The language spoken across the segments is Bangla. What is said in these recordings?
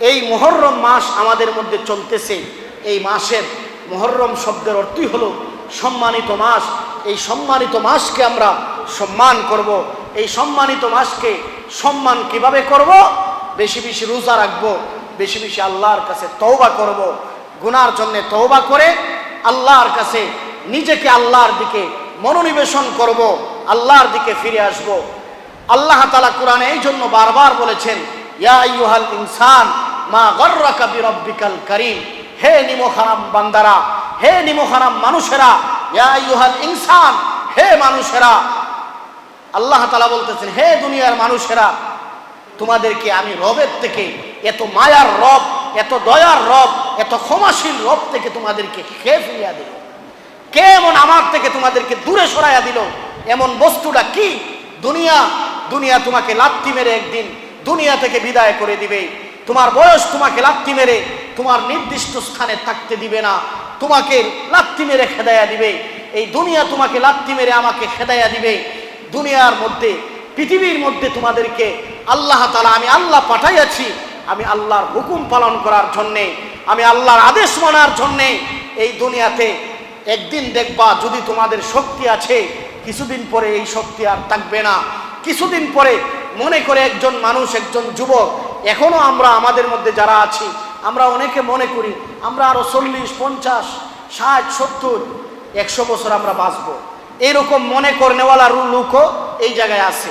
এই মহরম মাস আমাদের মধ্যে চলতেছে। এই মাসের মহরম শব্দের অর্থই হলো সম্মানিত মাস। এই সম্মানিত মাসকে আমরা সম্মান করব। এই সম্মানিত মাসকে সম্মান কীভাবে করব? বেশি বেশি রোজা রাখব, বেশি বেশি আল্লাহর কাছে তওবা করব। গুনার জন্য তওবা করে আল্লাহর কাছে নিজেকে আল্লাহর দিকে মনোনিবেশন করব, আল্লাহর দিকে ফিরে আসব। আল্লাহ তালা কোরআনে এই জন্য বারবার বলেছেন, ইয়া ইউহাল ইনসান মা গর্রাকা বিরব্বিকাল করিম। হে নিমোখারাম বান্দারা, হে নিমোখারাম মানুষেরা, ইয়া আইয়ুহাল ইনসান, হে মানুষেরা। আল্লাহ তালা বলতেছেন, হে দুনিয়ার মানুষেরা, তোমাদেরকে আমি রবের থেকে এত মায়ার রব, এত দয়ার রব, এত ক্ষমাশীল রব থেকে তোমাদেরকে খেয়ে ফিরিয়া দিল। কে এমন আমার থেকে তোমাদেরকে দূরে সরাইয়া দিল? এমন বস্তুটা কি? দুনিয়া দুনিয়া তোমাকে লাত্তি মেরে একদিন দুনিয়া থেকে বিদায় করে দিবে। তোমার বয়স তোমাকে লাত্তি মেরে, তোমার নির্দিষ্ট স্থানে থাকতে দিবে না, তোমাকে লাত্তি মেরে খেদাইয়া দিবে। এই দুনিয়া তোমাকে লাত্তি মেরে আমাকে খেদাইয়া দিবে। দুনিয়ার মধ্যে, পৃথিবীর মধ্যে তোমাদেরকে আল্লাহ তালা আমি আল্লাহ পাঠাইয়াছি, আমি আল্লাহর হুকুম পালন করার জন্যে, আমি আল্লাহর আদেশ মানার জন্যে এই দুনিয়াতে একদিন দেখবা যদি তোমাদের শক্তি আছে, কিছুদিন পরে এই শক্তি আর থাকবে না। কিছুদিন পরে মনে করে একজন মানুষ, একজন যুবক এখনও আমরা আমাদের মধ্যে যারা আছি, আমরা অনেকে মনে করি আমরা আরও চল্লিশ, পঞ্চাশ, ষাট, সত্তর, একশো বছর আমরা বাঁচবো। এরকম মনে করনেওয়ালা লোকও এই জায়গায় আছে।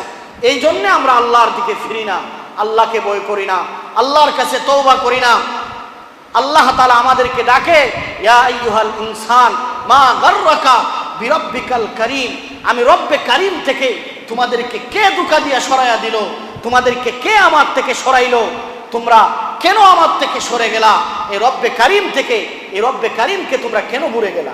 এই জন্যে আমরা আল্লাহর দিকে ফিরি না, আল্লাহকে বই করি না, আল্লাহর কাছে তৌবা করি না। আল্লাহ তালা আমাদেরকে ডাকে ইনসান, মা গর্রাকা বিরব্বিকাল করিম। আমি রব্বে করিম থেকে তোমাদেরকে কে দুকা দিয়া সরাইয়া দিল? তোমাদেরকে কে আমার থেকে সরাইলো? তোমরা কেন আমার থেকে সরে গেলা? এই রব্বে করিম থেকে এই রব্বে করিমকে তোমরা কেন ঘুরে গেলা?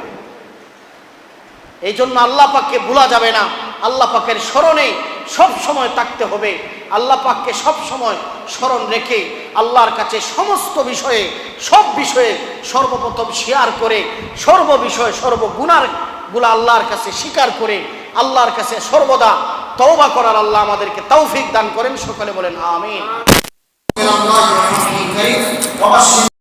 এই জন্য আল্লাহ পাককে ভোলা যাবে না। আল্লাহ পাকের স্মরণে সব সময় থাকতে হবে। আল্লাহ পাককে সব সময় স্মরণ রেখে আল্লাহর কাছে সমস্ত বিষয়ে, সব বিষয়ে সর্বপ্রথম শেয়ার করে, সর্ব বিষয়ে সর্বগুণারগুলা আল্লাহর কাছে স্বীকার করে, আল্লাহর কাছে সর্বদা তওবা করার আল্লাহ আমাদেরকে তৌফিক দান করেন সকলে বলেন আমিন।